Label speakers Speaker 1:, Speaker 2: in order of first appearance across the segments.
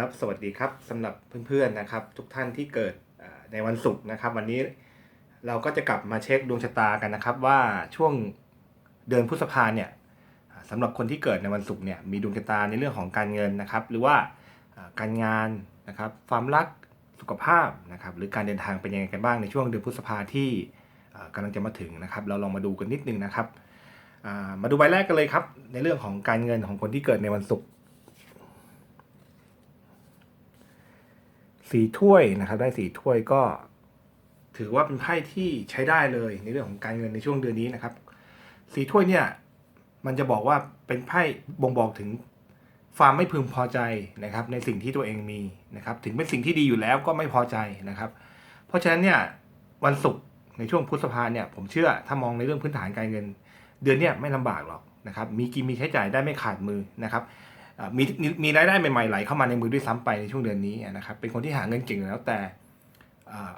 Speaker 1: ครับ สวัสดีครับสำหรับเพื่อนๆนะครับ ทุกท่านที่เกิดในวันศุกร์นะครับ วันนี้เราก็จะกลับมาเช็คดวงชะตากันนะครับ ว่าช่วงเดือนพฤษภาเนี่ยสำหรับคนที่เกิดในวันศุกร์เนี่ยมีดวงชะตาในเรื่องของการเงินนะครับ หรือว่าการงานนะครับ ความรักสุขภาพนะครับ หรือการเดินทางเป็นยังไงกันบ้างในช่วงเดือนพฤษภาที่อ่ากำลังจะมาถึงนะครับ เราลองมาดูกันนิดนึงนะครับมาดูใบแรกกันเลยครับ ในเรื่องของการเงินของคนที่เกิดในวันศุกร์ สีถ้วยนะครับ ได้สีถ้วยก็ ถือว่าเป็นไพ่ที่ใช้ได้เลยในเรื่องของการเงินในช่วงเดือนนี้นะครับ สีถ้วยเนี่ย มันจะบอกว่าเป็นไพ่บ่งบอกถึงความไม่พึงพอใจนะครับ ในสิ่งที่ตัวเองมีนะครับ ถึงเป็นสิ่งที่ดีอยู่แล้วก็ไม่พอใจนะครับ เพราะฉะนั้นเนี่ยวันศุกร์ในช่วงพฤษภาเนี่ยผมเชื่อถ้ามองในเรื่องพื้นฐานการเงิน เดือนเนี้ยไม่ลำบากหรอกนะครับ มีกินมีใช้จ่ายได้ไม่ขาดมือนะครับ มีมีรายได้ใหม่ๆไหลเข้ามาในมือด้วยซ้ำไปในช่วงเดือนนี้นะครับเป็นคนที่หาเงินเก่งอยู่แล้วแต่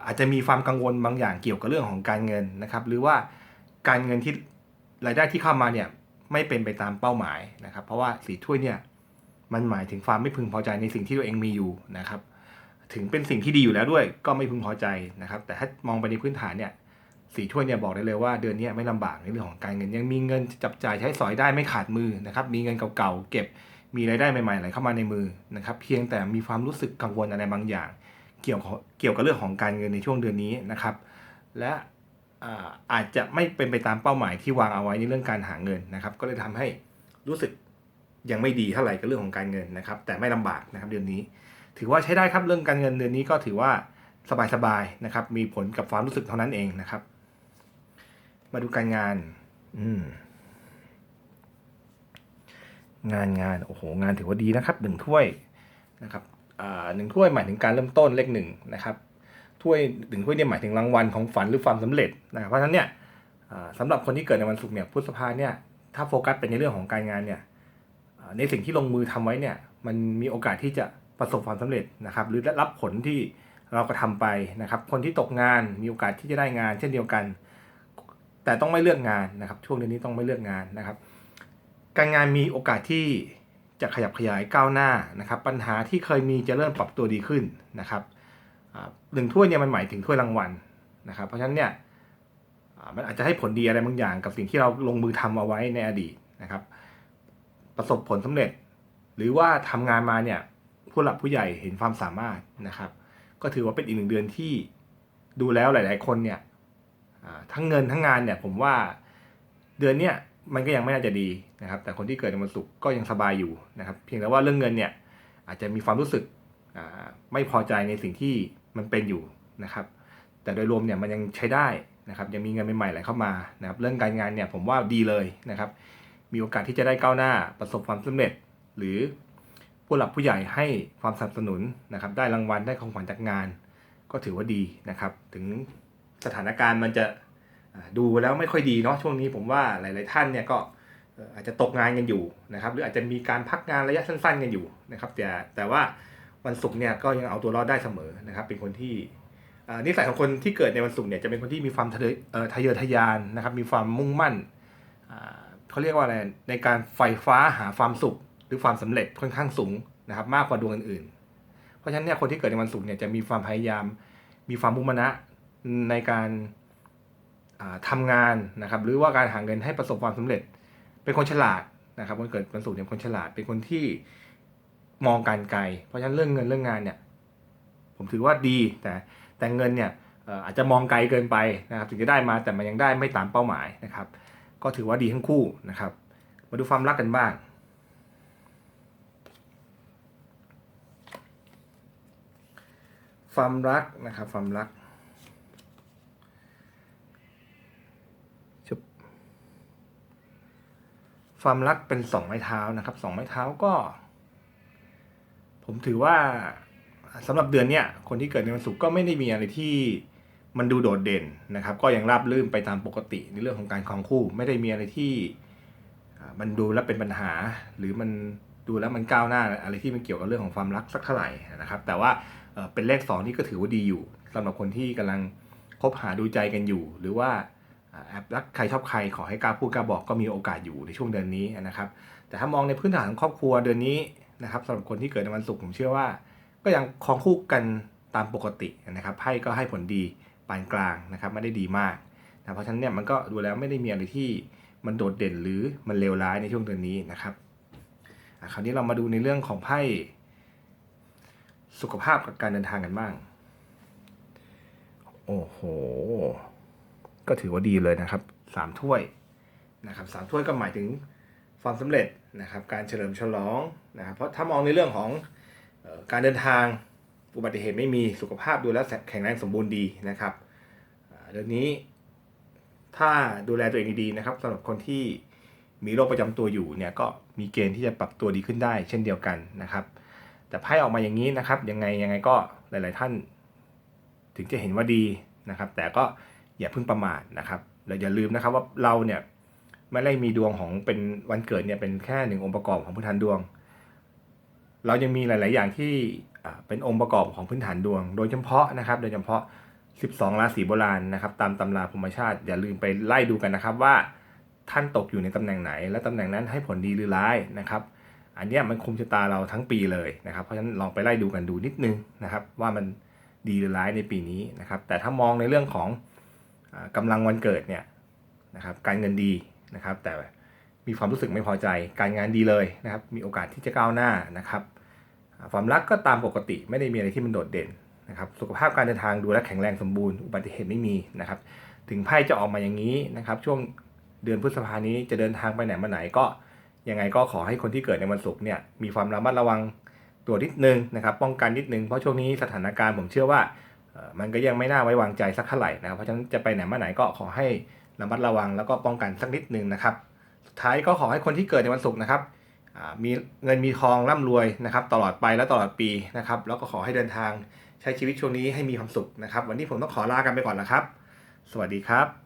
Speaker 1: อาจจะมีความกังวลบางอย่างเกี่ยวกับเรื่องของการเงินนะครับ หรือว่าการเงินที่รายได้ที่เข้ามาเนี่ยไม่เป็นไปตามเป้าหมายนะครับ เพราะว่าสีถ้วยเนี่ยมันหมายถึงความไม่พึงพอใจในสิ่งที่ตัวเองมีอยู่นะครับ ถึงเป็นสิ่งที่ดีอยู่แล้วด้วยก็ไม่พึงพอใจนะครับ แต่ถ้ามองไปในพื้นฐานเนี่ยสีถ้วยเนี่ยบอกได้เลยว่าเดือนนี้ไม่ลำบากในเรื่องของการเงินยังมีเงินจับจ่ายใช้สอยได้ไม่ขาดมือนะครับ มีเงินเก่าๆเก็บ มีรายได้ใหม่ๆไหลเข้ามาในมือนะครับ เพียงแต่มีความรู้สึกกังวลอะไรบางอย่าง เกี่ยวกับเกี่ยวกับเรื่องของการเงินในช่วงเดือนนี้นะครับ และอาอาจจะไม่เป็นไปตามเป้าหมายที่วางเอาไว้ในเรื่องการหาเงินนะครับ ก็เลยทำให้รู้สึกยังไม่ดีเท่าไหร่กับเรื่องของการเงินนะครับ แต่ไม่ลำบากนะครับเดือนนี้ ถือว่าใช้ได้ครับเรื่องการเงินเดือนนี้ก็ถือว่าสบายๆนะครับ มีผลกับความรู้สึกเท่านั้นเองนะครับ มาดูการงาน อืม งานงานโอ้โหงานถือว่าดีนะครับหนึ่งถ้วยนะครับหนึ่งถ้วยหมายถึงการเริ่มต้นเลขหนึ่งนะครับถ้วยหนึ่งถ้วยเนี่ยหมายถึงรางวัลของฝันหรือความสำเร็จนะครับเพราะฉะนั้นเนี่ยสำหรับคนที่เกิดในวันศุกร์เนี่ยพุทธภาเนี่ยถ้าโฟกัสเป็นในเรื่องของการงานเนี่ยในสิ่งที่ลงมือทำไว้เนี่ยมันมีโอกาสที่จะประสบความสำเร็จนะครับ หรือได้รับผลที่เรากระทำไปนะครับ คนที่ตกงานมีโอกาสที่จะได้งาน เช่นเดียวกัน แต่ต้องไม่เลือกงานนะครับ ช่วงเดือนนี้ต้องไม่เลือกงานนะครับ การงานมีโอกาสที่จะขยับขยายก้าวหน้านะครับ ปัญหาที่เคยมีจะเริ่มปรับตัวดีขึ้นนะครับหนึ่งถ้วยเนี่ยมันหมายถึงถ้วยรางวัลนะครับ เพราะฉะนั้นเนี่ยมันอาจจะให้ผลดีอะไรบางอย่างกับสิ่งที่เราลงมือทำเอาไว้ในอดีตนะครับ ประสบผลสำเร็จ หรือว่าทำงานมาเนี่ยผู้หลักผู้ใหญ่เห็นความสามารถนะครับ ก็ถือว่าเป็นอีกหนึ่งเดือนที่ดูแล้วหลาย ๆ คนเนี่ยทั้งเงินทั้งงานเนี่ยผมว่าเดือนเนี้ย มันก็ยังไม่น่าจะดีนะครับ แต่คนที่เกิดในวันศุกร์ก็ยังสบายอยู่นะครับ เพียงแต่ว่าเรื่องเงินเนี่ยอาจจะมีความรู้สึกอ่าไม่พอใจในสิ่งที่มันเป็นอยู่นะครับ แต่โดยรวมเนี่ยมันยังใช้ได้นะครับยังมีเงินใหม่ๆไหลเข้ามานะครับเรื่องการงานเนี่ยผมว่าดีเลยนะครับ มีโอกาสที่จะได้ก้าวหน้าประสบความสำเร็จ หรือผู้หลักผู้ใหญ่ให้ความสนับสนุนนะครับ ได้รางวัลได้ของขวัญจากงาน ก็ถือว่าดีนะครับ ถึงสถานการณ์มันจะ ดูแล้วไม่ค่อยดีเนาะช่วงนี้ผมว่าหลาย ๆ ท่านเนี่ยก็อาจจะตกงานกันอยู่นะครับ หรืออาจจะมีการพักงานระยะสั้น ๆ กันอยู่นะครับ แต่แต่ว่าวันศุกร์เนี่ยก็ยังเอาตัวรอดได้เสมอนะครับ เป็นคนที่นิสัยของคนที่เกิดในวันศุกร์เนี่ยจะเป็นคนที่มีความทะเยอทะยานนะครับ มีความมุ่งมั่นเขาเรียกว่าอะไรในการไฟฟ้าหาความสุข หรือความสำเร็จค่อนข้างสูงนะครับ มากกว่าดวงอื่นๆ เพราะฉะนั้นเนี่ยคนที่เกิดในวันศุกร์เนี่ยจะมีความพยายาม มีความมุ่งมั่นในการ อ่าทำงานนะครับหรือว่าการหาเงินให้ประสบความสำเร็จ เป็นคนฉลาดนะครับคนเกิดวันศุกร์เนี่ยคนฉลาดเป็นคนที่มองการไกล เพราะฉะนั้นเรื่องเงินเรื่องงานเนี่ยผมถือว่าดีแต่แต่เงินเนี่ยอาจจะมองไกลเกินไปนะครับถึงจะได้มาแต่มันยังได้ไม่ตามเป้าหมายนะครับ ก็ถือว่าดีทั้งคู่นะครับ มาดูความรักกันบ้างความรักนะครับความรัก ความรักเป็นสองไม้เท้านะครับสองไม้เท้าก็ ผมถือว่าสำหรับเดือนเนี้ยคนที่เกิดในวันศุกร์ก็ไม่ได้มีอะไรที่มันดูโดดเด่นนะครับ ก็ยังราบรื่นไปตามปกติในเรื่องของการคองคู่ ไม่ได้มีอะไรที่มันดูแล้วเป็นปัญหา หรือมันดูแล้วมันก้าวหน้าอะไรที่มันเกี่ยวกับเรื่องของความรักสักเท่าไหร่นะครับ แต่ว่าเป็นเลขสองนี่ก็ถือว่าดีอยู่สำหรับคนที่กำลังคบหาดูใจกันอยู่ หรือว่า แอบรักใครชอบใครขอให้กล้าพูดกล้าบอกก็มีโอกาสอยู่ในช่วงเดือนนี้นะครับ แต่ถ้ามองในพื้นฐานของครอบครัวเดือนนี้นะครับสำหรับคนที่เกิดในวันศุกร์ผมเชื่อว่า ก็ยังคองคู่กันตามปกตินะครับไพ่ก็ให้ผลดีปานกลางนะครับไม่ได้ดีมากนะเพราะฉะนั้นเนี่ยมันก็ดูแล้วไม่ได้มีอะไรที่มันโดดเด่นหรือมันเลวร้ายในช่วงเดือนนี้นะครับคราวนี้เรามาดูในเรื่องของไพ่สุขภาพกับการเดินทางกันบ้าง โอ้โห ก็ถือว่าดีเลยนะครับสามถ้วยนะครับสามถ้วยก็หมายถึงความสำเร็จนะครับการเฉลิมฉลองนะครับเพราะถ้ามองในเรื่องของออการเดินทางอุบัติเหตุไม่มีสุขภาพดูแลแข็งแรงสมบูรณ์ดีนะครับเดือนนี้ถ้าดูแลตัวเองดีๆนะครับสำหรับคนที่มีโรคประจำตัวอยู่เนี่ยก็มีเกณฑ์ที่จะปรับตัวดีขึ้นได้ เช่นเดียวกันนะครับ แต่ไพ่ออกมาอย่างนี้นะครับยังไงยังไงก็หลาย ๆ ท่าน ถึงจะเห็นว่าดีนะครับ แต่ก็ อย่าเพิ่งประมาทนะครับและอย่าลืมนะครับว่าเราเนี่ยไม่ได้มีดวงของเป็นวันเกิดเนี่ยเป็นแค่หนึ่งองค์ประกอบของพื้นฐานดวง เรายังมีหลาย ๆ อย่างที่เป็นองค์ประกอบของพื้นฐานดวง โดยเฉพาะนะครับ โดยเฉพาะ 12 ราศีโบราณนะครับ ตามตำราภูมิชาติ อย่าลืมไปไล่ดูกันนะครับว่าท่านตกอยู่ในตำแหน่งไหน และตำแหน่งนั้นให้ผลดีหรือร้ายนะครับ อันนี้มันคุมชะตาเราทั้งปีเลยนะครับ เพราะฉะนั้นลองไปไล่ดูกันดูนิดนึงนะครับ ว่ามันดีหรือร้ายในปีนี้นะครับ แต่ถ้ามองในเรื่องของ อากำลังวันเกิดเนี่ยนะครับการเงินดีนะครับ แต่มีความรู้สึกไม่พอใจการงานดีเลยนะครับ มีโอกาสที่จะก้าวหน้านะครับ ความรักก็ตามปกติไม่ได้มีอะไรที่มันโดดเด่นนะครับ สุขภาพการเดินทางดูแลแข็งแรงสมบูรณ์อุบัติเหตุไม่มีนะครับ ถึงไพ่จะออกมาอย่างนี้นะครับ ช่วงเดือนพฤษภานี้จะเดินทางไปไหนมาไหนก็ยังไงก็ขอให้คนที่เกิดในวันศุกร์เนี่ยมีความระมัดระวังตัวนิดนึงนะครับ ป้องกันนิดนึงเพราะช่วงนี้สถานการณ์ผมเชื่อว่า มันก็ยังไม่น่าไว้วางใจสักเท่าไหร่นะครับเพราะฉะนั้นจะไปไหนมาไหนก็ขอให้ระมัดระวังแล้วก็ป้องกันสักนิดนึงนะครับสุดท้ายก็ขอให้คนที่เกิดในวันศุกร์นะครับมีเงินมีทองร่ำรวยนะครับ ตลอดไปและตลอดปีนะครับ แล้วก็ขอให้เดินทางใช้ชีวิตช่วงนี้ให้มีความสุขนะครับ วันนี้ผมต้องขอลากันไปก่อนนะครับ สวัสดีครับ